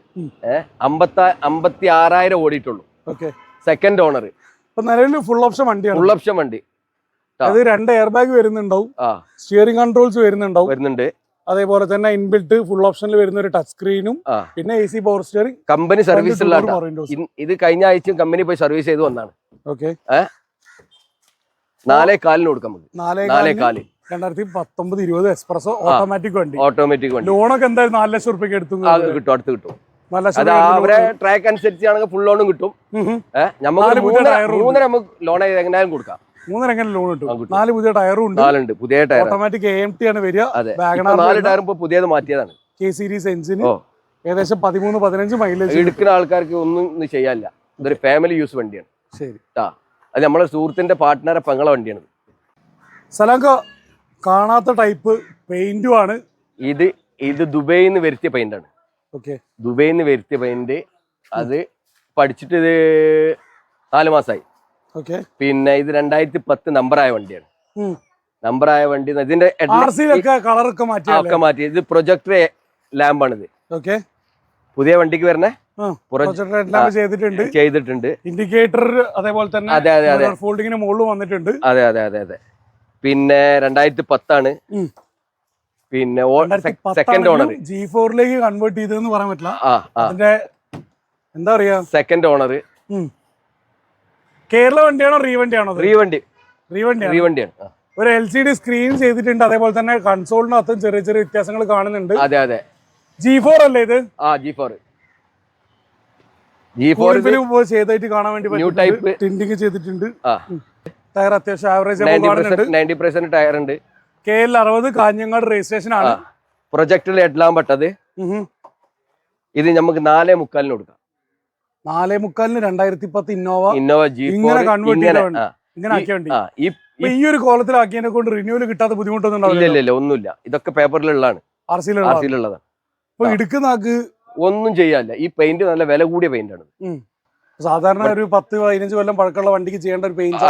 അമ്പത്തി അമ്പത്തി ആറായിരം ഓടിയിട്ടുള്ളൂ.
ഓക്കെ.
സെക്കൻഡ് ഓണർ
ഇപ്പൊ നിലവിൽ ഫുൾ ഓപ്ഷൻ വണ്ടിയാണ്.
ഫുൾ ഓപ്ഷൻ വണ്ടി.
അത് രണ്ട് എയർ ബാഗ് വരുന്നുണ്ടാവും സ്റ്റിയറിംഗ് കൺട്രോൾസ് വരുന്നുണ്ടാവും.
വരുന്നുണ്ട്.
അതേപോലെ തന്നെ ഇൻബിൽട്ട് ഫുൾ ഓപ്ഷനിൽ വരുന്ന ഒരു ടച്ച് സ്ക്രീനും പിന്നെ A C power steering
company service ഇത് കഴിഞ്ഞ ആഴ്ചയും കമ്പനി പോയി സർവീസ് ചെയ്ത് വന്നാണ്.
ഓക്കെ
നാലേ കാലിന് കൊടുക്കാം
നാലേ
കാൽ
രണ്ടായിരത്തി പത്തൊമ്പത് ഇരുപത് എക്സ്പ്രസോ ഓട്ടോമാറ്റിക് വണ്ടി.
ഓട്ടോമാറ്റിക് വണ്ടി.
ലോണൊക്കെ എന്തായാലും നാല് ലക്ഷം റുപ്യക്ക് എടുത്തു
കിട്ടും. അടുത്ത് കിട്ടും. അത് അവരെ ട്രാക്ക് അനുസരിച്ചാണെങ്കിൽ ഫുൾ ലോണും കിട്ടും. നമുക്ക് മൂന്നര നമുക്ക് ലോൺ എങ്ങനെയാലും കൊടുക്കാം.
മൂന്നര എങ്ങനെ ലോൺ കിട്ടും. നാല് പുതിയ ടയറും ഉണ്ട്.
നാലുണ്ട്. പുതിയ tyre
automatic A M T ആണ് വരിക.
നാല് ടയറും ഇപ്പൊ പുതിയത് മാറ്റിയതാണ്.
കെ സീരീസ് എഞ്ചിന് ഏകദേശം പതിമൂന്ന് പതിനഞ്ച് മൈലേജ്
എടുക്കുന്ന ആൾക്കാർക്ക് ഒന്നും ചെയ്യാല്ല ചെയ്യാനില്ല. ഇതൊരു ഫാമിലി യൂസ് വണ്ടിയാണ്.
ശരി.
ആ അത് നമ്മളെ സുഹൃത്തിന്റെ പാർട്ട്ണറെ പെങ്ങളെ വണ്ടിയാണ്
സലാങ്ക കാണാത്ത ടൈപ്പ് പെയിന്റും ആണ്.
ഇത് ഇത് ദുബൈയിൽ നിന്ന് വരുത്തിയ പെയിന്റ് ആണ്.
ഓക്കെ
ദുബൈയിൽ നിന്ന് വരുത്തിയ പെയിന്റ് അത് പഠിച്ചിട്ട് ഇത് നാല് മാസമായി
ഓക്കെ.
പിന്നെ ഇത് രണ്ടായിരത്തി പത്ത് നമ്പറായ വണ്ടിയാണ്. നമ്പറായ വണ്ടി ഇതിന്റെ ഒക്കെ മാറ്റി. ഇത് പ്രൊജക്ടർ ലാമ്പാണിത്
ഓക്കെ.
പുതിയ വണ്ടിക്ക്
എല്ലാം ചെയ്തിട്ടുണ്ട്.
ചെയ്തിട്ടുണ്ട്.
ഇൻഡിക്കേറ്റർ അതേപോലെ തന്നെ
അതെ അതെ അതെ.
ഫോൾഡിങ്ങിന് മുകളിൽ വന്നിട്ടുണ്ട്.
അതെ അതെ അതെ അതെ. പിന്നെ രണ്ടായിരത്തി പത്താണ്. പിന്നെ സെക്കൻഡ് ഓണർ
ജി ഫോറിലേക്ക് കൺവേർട്ട് ചെയ്തെന്ന് പറയാൻ പറ്റില്ല. അതിന്റെ എന്താ പറയാ?
സെക്കൻഡ് ഓണർ
കേരള വണ്ടിയാണോ റീവണ്ടിയാണോ വണ്ടിയാണോ
റീ വണ്ടി
റീ വണ്ടിയാണ്
റീ വണ്ടിയാണ്
ഒരു എൽ സി ഡി സ്ക്രീൻ ചെയ്തിട്ടുണ്ട്. അതേപോലെ തന്നെ കൺസോളിനകത്തും ചെറിയ ചെറിയ വ്യത്യാസങ്ങൾ കാണുന്നുണ്ട്.
അതെ അതെ.
ജി ഫോർ അല്ലേ ഇത്?
ആ ജി ഫോർ ജി ഫോർ
ചെയ്തായിട്ട് കാണാൻ വേണ്ടി
ന്യൂ ടൈപ്പ്
ടിൻഡിങ് ചെയ്തിട്ടുണ്ട്. ടയർ അത്യാവശ്യം ആവറേജ് നയന്റി
പെർസെന്റ് ടയർ ഉണ്ട്.
കെ എൽ അറുപത് കാഞ്ഞങ്ങാട് രജിസ്ട്രേഷൻ ആണ്.
പ്രൊജക്ടിൽ എഡ്ലാൻ
പെട്ടത്.
ഇത് നമുക്ക് നാലേ മുക്കാലിന് കൊടുക്കാം.
നാലേ മുക്കാലിന് രണ്ടായിരത്തി പത്ത് ഇന്നോവ
ഇന്നോവ
ഇങ്ങനെ
ഇങ്ങനെ ഈ-
ഒരു കോലത്തിലാക്കിയതിനെ കൊണ്ട് റിന്യൂവൽ കിട്ടാത്ത ബുദ്ധിമുട്ടൊന്നും
ഇല്ല ഒന്നുമില്ല. ഇതൊക്കെ പേപ്പറിലുള്ളതാണ്
ആർ
സിയിലുള്ളതാണ്
ഇടുക്കുന്ന ആക്ക്
ഒന്നും ചെയ്യാല്ല ഈ പെയിന്റ് നല്ല വില കൂടിയ പെയിന്റ് ആണ്.
സാധാരണ ഒരു പത്ത് പതിനഞ്ച് കൊല്ലം പഴക്കമുള്ള വണ്ടിക്ക് ചെയ്യേണ്ട ഒരു പെയിന്റ്.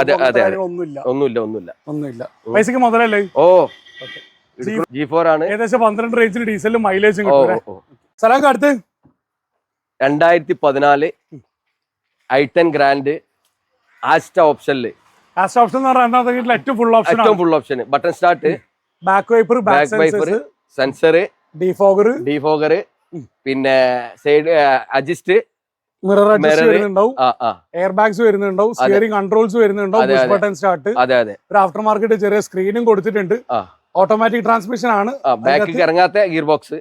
ഒന്നുമില്ല.
ഒന്നുമില്ല ഒന്നുമില്ല.
ഒന്നുമില്ല. പൈസക്ക് മുതലല്ലേ?
ഓ. ജി ഫോർ ആണ്.
ഏകദേശം പന്ത്രണ്ട് റേഞ്ചിന് ഡീസലിലും മൈലേജും. സ്ഥലമൊക്കെ അടുത്ത്.
രണ്ടായിരത്തി പതിനാല് ഐ ടെൻ ഗ്രാൻഡ് ആസ്റ്റ
ഓപ്ഷനിൽ ഓപ്ഷൻ എന്ന് പറഞ്ഞാൽ ഏറ്റവും ഫുൾ ഓപ്ഷൻ
ഏറ്റവും full option button start
back wiper back
back wiper sensor
defogger
defogger പിന്നെ സൈഡ് അഡ്ജസ്റ്റ്
മിറർ അഡ്ജസ്റ്റ് വരുന്നുണ്ടാവും. എയർ ബാഗ്സ് വരുന്നുണ്ടാവും. സ്റ്റിയറിംഗ് കൺട്രോൾസ് വരുന്നുണ്ടാവും. പുഷ് ബട്ടൺ സ്റ്റാർട്ട് ഒരു ആഫ്റ്റർ മാർക്കറ്റ് ചെറിയ സ്ക്രീനും കൊടുത്തിട്ടുണ്ട്. ഓട്ടോമാറ്റിക് ട്രാൻസ്മിഷൻ ആണ്.
ബാക്കിൽ ഇറങ്ങാത്ത ഗിയർ ബോക്സ്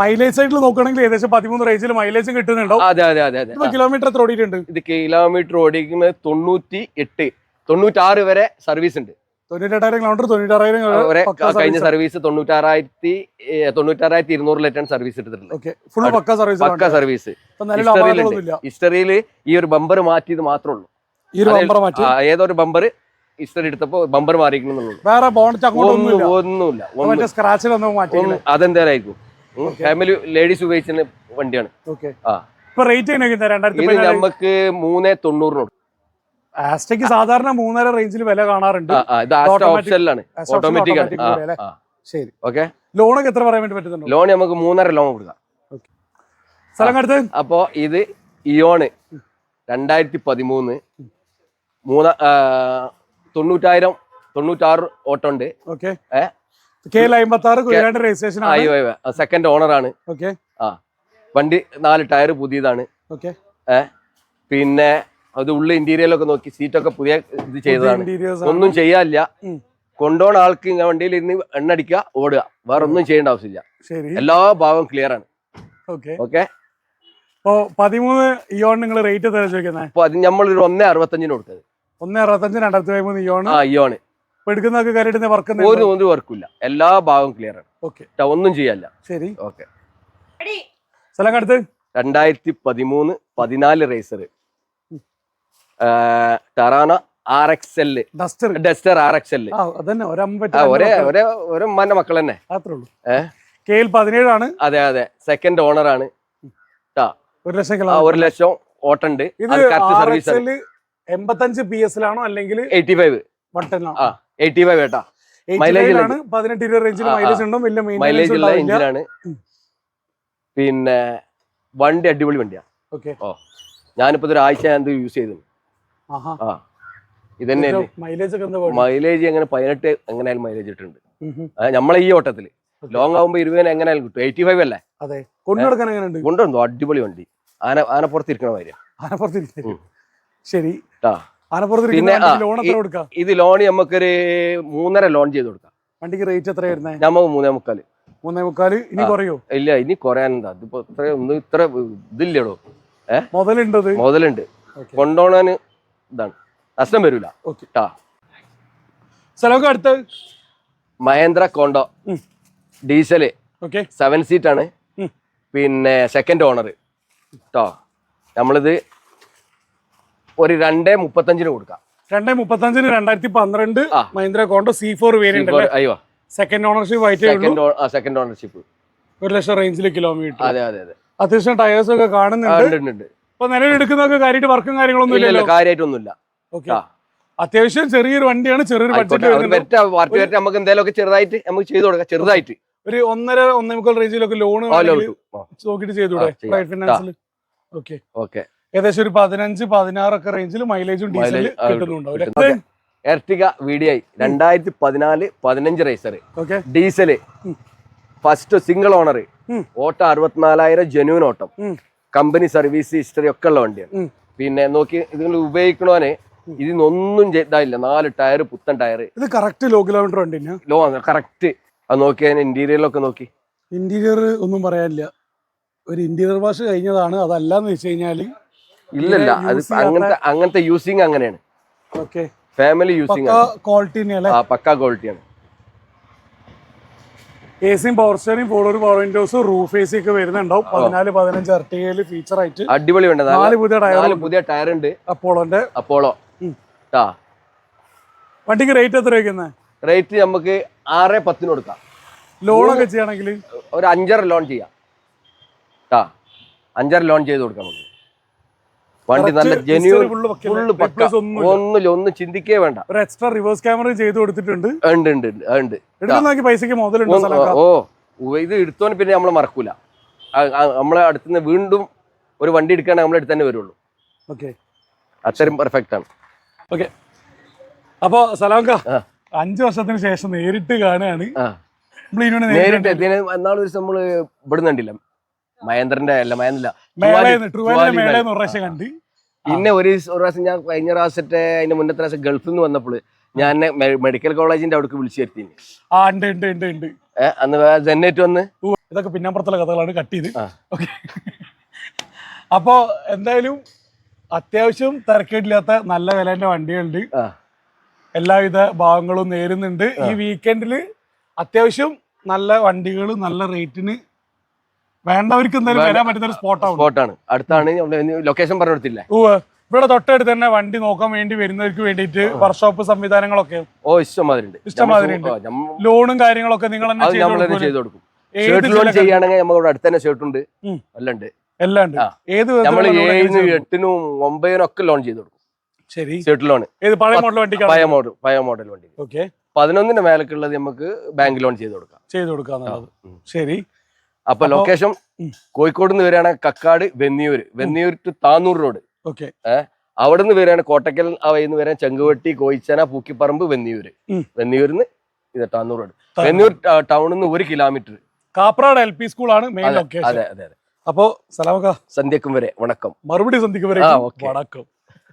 മൈലേജ് സൈഡിൽ നോക്കുകയാണെങ്കിൽ ഏകദേശം പതിമൂന്ന് റേഞ്ചിൽ മൈലേജും കിട്ടുന്നുണ്ടാവും.
അതെ അതെ അതെ അതെ.
കിലോമീറ്റർ എത്ര ഓടിയിട്ടുണ്ട്
ഇത് കിലോമീറ്റർ ഓടിക്കുന്നത് തൊണ്ണൂറ്റി എട്ട് തൊണ്ണൂറ്റാറ് വരെ സർവീസ് ഉണ്ട്.
തൊണ്ണൂറ്റെട്ടായിരം കിലോമീറ്റർ തൊണ്ണൂറ്റാറായിരം
കഴിഞ്ഞ സർവീസ് തൊണ്ണൂറ്റാറായിരത്തി തൊണ്ണൂറ്റാറായിരത്തി ഇരുന്നൂറ് ലിറ്റർ സർവീസ്
പക്ക സർവീസ്
പക്ക സർവീസ് ഹിസ്റ്ററിയിൽ ഈ ഒരു ബമ്പർ മാറ്റിയത് മാത്രമേ ഉള്ളൂ. ഏതൊരു ബമ്പർ ഹിസ്റ്ററി എടുത്തപ്പോ ബമ്പർ മാറിയിരിക്കണമെന്നുള്ളൂ
വേറെ ഒന്നുമില്ല.
ഫാമിലി ലേഡീസ് ഉപയോഗിക്കുന്ന വണ്ടിയാണ്. ആ.
റേറ്റ്
നമുക്ക് മൂന്നേ തൊണ്ണൂറിന് കൊടുക്കും.
ആസ്റ്റയ്ക്ക് സാധാരണ മൂന്നര റേഞ്ചിൽ വില കാണാറുണ്ട്.
ഇത് ആസ്റ്റ
automatic-
ഓപ്ഷനിലാണ് ഓട്ടോമാറ്റിക് ആണ്.
ശരി.
ഓക്കെ
ലോണൊക്കെ എത്ര പറയാൻ വേണ്ടി പറ്റുന്നുണ്ട്?
ലോൺ നമുക്ക് മൂന്നര ലോൺ കൊടുക്കാം.
സ്ഥലം അടുത്ത്
അപ്പോ ഇത് ഇയോണ് രണ്ടായിരത്തി പതിമൂന്ന് മൂന്ന തൊണ്ണൂറ്റായിരം തൊണ്ണൂറ്റാറ് ഓട്ടോ ഉണ്ട്.
ഓക്കെ ആണ്.
സെക്കൻഡ് ഓണറാണ്
ഓക്കെ
ആ വണ്ടി നാല് ടയർ പുതിയതാണ്.
ഓക്കെ
പിന്നെ അത് ഉള്ള ഇന്റീരിയലൊക്കെ നോക്കി സീറ്റൊക്കെ പുതിയ ഇത് ചെയ്തതാണ്. ഒന്നും ചെയ്യാനില്ല. കൊണ്ടോണ ആൾക്ക് വണ്ടിയിൽ ഇരുന്ന് എണ്ണടിക്കുക ഓടുക. വേറെ ഒന്നും ചെയ്യേണ്ട ആവശ്യമില്ല.
ശരി.
എല്ലാ ഭാഗവും ക്ലിയർ ആണ്.
ഓക്കെ
ഓക്കെ
അപ്പോ പതിമൂന്ന് ഇയോൺ നിങ്ങൾ റേറ്റ് ചോദിക്കുന്നത്
അപ്പൊ അത് നമ്മളൊരു ഒന്നേ അറുപത്തഞ്ചിന് കൊടുക്കുന്നത്
ഒന്നേ അറുപത്തഞ്ച് രണ്ടായിരത്തി പതിമൂന്ന് ഇയോൺ
ആ ഇയോൺ
ഇപ്പൊ എടുക്കുന്നതൊക്കെ കയറിയിട്ട് വർക്ക്
ഒരു ഒരു വർക്കില്ല. എല്ലാ ഭാഗവും ക്ലിയർ ആണ്.
ഓക്കെ
ഒന്നും ചെയ്യാല്ല
ശരി.
ഓക്കെ
സ്ഥലം അടുത്ത്
രണ്ടായിരത്തി പതിമൂന്ന് പതിനാല് razor Terrano R X L.
Duster.
Duster R X
ആ
ഒരേ ഒരേ ഒരു ഉമ്മാന്റെ മക്കൾ തന്നെ
കെ എൽ പതിനേഴാണ്.
അതെ അതെ. സെക്കൻഡ് ഓണർ ആണ്.
ഒരു ലക്ഷം
ഒരു ലക്ഷം ഓട്ടുണ്ട് സർവീസ്
എൺപത്തഞ്ച് പി എസിലാണോ അല്ലെങ്കിൽ
എയ്റ്റി ഫൈവ്. ആ എയ്റ്റി ഫൈവ് ഏട്ടാ. Mileage
ആണ് പതിനെട്ട് ഇരുപത് റേഞ്ചിൽ
ആ, ആ.
മൈലേജ് ഉണ്ടോ വലിയ
മൈലേജ്
മൈലേജ്
ഉള്ള
ഉണ്ടാവില്ല.
എഞ്ചിനാണ് പിന്നെ വണ്ടി അടിപൊളി വണ്ടിയാ.
ഓക്കെ.
ഓ. ഞാനിപ്പോ ഒരാഴ്ച ഞാൻ യൂസ് ചെയ്തു ഇതന്നെ
മൈലേജ്
എങ്ങനെ പതിനെട്ട് എങ്ങനെയായാലും മൈലേജ് ഇട്ടുണ്ട് നമ്മളെ ഈ ഓട്ടത്തിൽ. ലോങ് ആകുമ്പോ ഇരുപതിന് എങ്ങനെയാലും കിട്ടും. എയ്റ്റി ഫൈവ് അല്ലേ?
അതെ.
കൊണ്ടുവന്നു? അടിപൊളി വണ്ടി. ആന ആനപ്പുറത്ത് ഇരിക്കണ മാതിരി
ആനപ്പുറത്ത്
ഉം.
ശരി.
പിന്നെ, ഇത് ലോൺ നമുക്കൊരു മൂന്നര ലോൺ ചെയ്ത് കൊടുക്കാം.
വണ്ടിക്ക് റേറ്റ് എത്ര വരുന്നത്
നമുക്ക് മൂന്നേ മുക്കാൽ.
മൂന്നേ മുക്കാൽ? ഇനി കുറയോ?
ഇല്ല ഇനി കുറയാനെന്താ? അതിപ്പോ ഇത്ര ഒന്നും ഇത്ര ഇതില്ലടോ.
മുതലുണ്ടത്.
മുതലുണ്ട്. കൊണ്ടുപോകാന് ഇതാണ്. നഷ്ടം വരൂല.
ഓക്കെ.
ട്ടാ.
സ്ഥലമൊക്കെ അടുത്ത്.
Mahindra Quanto. Diesel.
Okay.
Seven seat ആണ്. പിന്നെ സെക്കൻഡ് ഓണർ. കേട്ടോ നമ്മളിത് ഒരു രണ്ടേ മുപ്പത്തഞ്ചിന് കൊടുക്കാം.
രണ്ടേ മുപ്പത്തഞ്ചിന് രണ്ടായിരത്തി പന്ത്രണ്ട് Mahindra Quanto C four variant
അയ്യോ.
സെക്കൻഡ് ഓണർഷിപ്പ് ആയിട്ട്
സെക്കൻഡ് ഓണർഷിപ്പ്
ഒരു ലക്ഷം റേഞ്ചിൽ കിലോമീറ്റർ
അതെ അതെ അതെ.
അത്യാവശ്യം ടയേഴ്സ് ഒക്കെ കാണുന്നുണ്ട്.
ഉണ്ട്
നിലവിലെടുക്കുന്നതൊക്കെ കാര്യമായിട്ട് വർക്കും കാര്യങ്ങളൊന്നും
ഇല്ല
ഇല്ലല്ലോ?
ഇല്ല കാര്യമായിട്ടൊന്നുമില്ല.
ഓക്കെ. അത്യാവശ്യം ചെറിയൊരു വണ്ടിയാണ് ചെറിയൊരു ബഡ്ജറ്റ്
പാർട്ടി നമുക്ക് എന്തെങ്കിലും ചെറുതായിട്ട് നമുക്ക് ചെയ്തു കൊടുക്കാം ചെറുതായിട്ട്.
ഒരു ഒന്നര ഒന്നേ മുക്കാൽ റേഞ്ചിലൊക്കെ ലോൺ
നോക്കിട്ട് ചെയ്തു
നോക്കിയിട്ട് ചെയ്തൂടെ പ്രൈവറ്റ് ഫിനാൻസിൽ ഓക്കെ.
ഓക്കെ.
ഏകദേശം ഒരു പതിനഞ്ച് പതിനാറൊക്കെ റേഞ്ചിൽ മൈലേജും
ഡീസലും
കിട്ടുന്നുണ്ടാവും
എർട്ടിക വി ഡി ഐ രണ്ടായിരത്തി പതിനാല് പതിനഞ്ച് razor
diesel
first single owner. ഓട്ടം അറുപത്തിനാലായിരം ജനുവിൻ ഓട്ടം. കമ്പനി സർവീസ് ഹിസ്റ്ററി ഒക്കെ ഉള്ള വണ്ടിയാണ് പിന്നെ നോക്കി ഇതിൽ ഉപയോഗിക്കണോനെ ഇതിനൊന്നും ഇതായില്ല നാല് ടയർ പുത്തൻ ടയർ
ഇത് കറക്റ്റ് ലോ കിലോമീറ്റർ വണ്ടി
ലോ ആണ് കറക്റ്റ് അത് നോക്കി അതിന് ഇന്റീരിയറിലൊക്കെ നോക്കി.
ഇന്റീരിയർ ഒന്നും പറയാനില്ല. ഒരു ഇന്റീരിയർ വാഷ് കഴിഞ്ഞതാണ്. അതല്ലാന്ന് വെച്ച് കഴിഞ്ഞാൽ
ഇല്ലല്ല അത് അങ്ങനത്തെ അങ്ങനത്തെ യൂസിങ് അങ്ങനെയാണ്.
ഓക്കെ
ഫാമിലി യൂസിങ്
ക്വാളിറ്റി
ആ പക്കാ ക്വാളിറ്റിയാണ്
എ സിയും പവർ സ്റ്റിയറിംഗ് ഫോർ ഒരു power windows roof A C ഒക്കെ വരുന്നുണ്ടാവും. പതിനാല് പതിനഞ്ച് എർട്ടികയിൽ ഫീച്ചർ ആയിട്ട്.
അടിപൊളി ഉണ്ട്
നാല് പുതിയ ടയർ
പുതിയ ടയർ ഉണ്ട്
അപ്പോളോന്റെ.
അപ്പോളോ.
വണ്ടിക്ക് റേറ്റ് എത്ര വയ്ക്കുന്നത്
റേറ്റ് നമുക്ക് ആറ് പത്തിന് കൊടുക്കാം.
ലോണൊക്കെ ചെയ്യണമെങ്കിൽ
ഒരു അഞ്ചര ലോൺ ചെയ്യാം. അഞ്ചര ലോൺ ചെയ്ത് കൊടുക്കാം നമുക്ക്. വണ്ടി നല്ല
ജെന്യൂൺ?
ഫുള്ള് പക്ക.
ഒന്നുമില്ല.
ഒന്നും ചിന്തിക്കേ വേണ്ട.
ഒരു എക്സ്ട്രാ റിവേഴ്സ് ക്യാമറ ചെയ്ത് കൊടുത്തിട്ടുണ്ട്.
ഉണ്ട് ഉണ്ട് ഉണ്ട്
പൈസക്ക് മുതലുണ്ട്
ഓ ഇത് എടുത്തോണ്ട് പിന്നെ നമ്മൾ മറക്കൂല. നമ്മളെ അടുത്തുനിന്ന് വീണ്ടും ഒരു വണ്ടി എടുക്കാണെങ്കിൽ നമ്മളെ അടുത്ത് തന്നെ വരുള്ളൂ.
ഓക്കെ
അത്രയും പെർഫെക്റ്റ് ആണ്.
ഓക്കെ അപ്പോ സലാംക. അഞ്ചു വർഷത്തിന് ശേഷം നേരിട്ട് കാണുകയാണ്. നമ്മൾ
നേരിട്ട് ദിവസം നമ്മൾ ഇവിടുന്ന് കണ്ടില്ല. മഹേന്ദ്രന്റെ അല്ല മഹേന്ദ്ര
മേളേന്ന് ട്രുവലിന്റെ മേളേന്ന് ഒരു പ്രാവശ്യം കണ്ട്.
പിന്നെ ഒരു ഒരു പ്രാവശ്യം ഞാൻ കഴിഞ്ഞ പ്രാവശ്യത്തെ അതിന്റെ മുന്നത്തെ പ്രാവശ്യം ഗൾഫിൽ നിന്ന് വന്നപ്പോൾ ഞാൻ മെഡിക്കൽ കോളേജിന്റെ അവിടേക്ക് വിളിച്ചു വരുത്തി
ആ ഉണ്ട് ഉണ്ട് ഉണ്ട് ഉണ്ട്.
അന്ന് ജന്നേറ്റ് വന്ന്?
ഉവ്വ്. ഇതൊക്കെ പിന്നാമ്പുറത്തുള്ള കഥകളാണ് കട്ട് ചെയ്ത്. ഓക്കെ. അപ്പോ എന്തായാലും അത്യാവശ്യം തിരക്കേടില്ലാത്ത നല്ല വിലന്റെ വണ്ടികളുണ്ട്. എല്ലാവിധ ഭാഗങ്ങളും നേരുന്നുണ്ട്. ഈ വീക്കെൻഡിൽ അത്യാവശ്യം നല്ല വണ്ടികൾ നല്ല റേറ്റിന് വേണ്ടവർക്ക് എന്തായാലും വരാൻ പറ്റുന്ന ഒരു
സ്പോട്ടാണ്. അടുത്താണ് ലൊക്കേഷൻ പറഞ്ഞു കൊടുത്തില്ലേ
ഇവിടെ തൊട്ടടുത്ത് തന്നെ വണ്ടി നോക്കാൻ വേണ്ടി വരുന്നവർക്ക് വേണ്ടിട്ട് വർക്ക്ഷോപ്പ് സംവിധാനങ്ങളൊക്കെ.
ഓ ഇഷ്ടമാതിരി ഉണ്ട്.
ഇഷ്ടംമാതിരി ഉണ്ട്. ലോണും കാര്യങ്ങളൊക്കെ നിങ്ങൾ തന്നെ ചെയ്തു
കൊടുക്കും. ഷർട്ട് ലോൺ ചെയ്യുകയാണെങ്കിൽ നമ്മൾ ഇവിടെ അടുത്ത് തന്നെ ഷർട്ട് ഉണ്ട്. എല്ലാം ഉണ്ട്.
എല്ലാം ഉണ്ട്. ഏത്
നമ്മൾ ഏഴിനും എട്ടിനും ഒമ്പതിനും ഒക്കെ ലോൺ ചെയ്തു കൊടുക്കും.
ശരി.
ഷേർട്ട് ലോൺ
ഏത് പഴയ മോഡൽ വണ്ടി
പഴയ മോഡൽ പഴയ മോഡൽ വണ്ടി
ഓക്കെ
പതിനൊന്നിന്റെ മേലക്കുള്ളത് നമുക്ക് ബാങ്ക് ലോൺ ചെയ്ത് കൊടുക്കാം.
ചെയ്ത്
കൊടുക്കാം
ശരി.
അപ്പൊ ലൊക്കേഷൻ. കോഴിക്കോട് നിന്ന് വരികയാണെങ്കിൽ Kakkad Venniyur. Venniyur to Tanur road
okay.
അവിടെ നിന്ന് വരികയാണ് കോട്ടക്കൽ നിന്ന് വരാൻ ചെങ്കുവെട്ടി കോയിച്ചന പൂക്കിപ്പറമ്പ് വെന്നിയൂര്.
വെന്നിയൂരിൽ
നിന്ന് ഇത് താന്നൂർ റോഡ് വെന്നിയൂർ ടൗണിൽ നിന്ന് ഒരു കിലോമീറ്റർ.
കാപ്രാട് എൽ പി സ്കൂളാണ് മെയിൻ
അതെ
ലൊക്കേഷൻ
അതെ അതെ
അപ്പോ സലാമക്ക.
സന്ധ്യക്കും വരെ. വണക്കം.
മറുപടി
സന്ധ്യക്കും
വരെ. വണക്കം.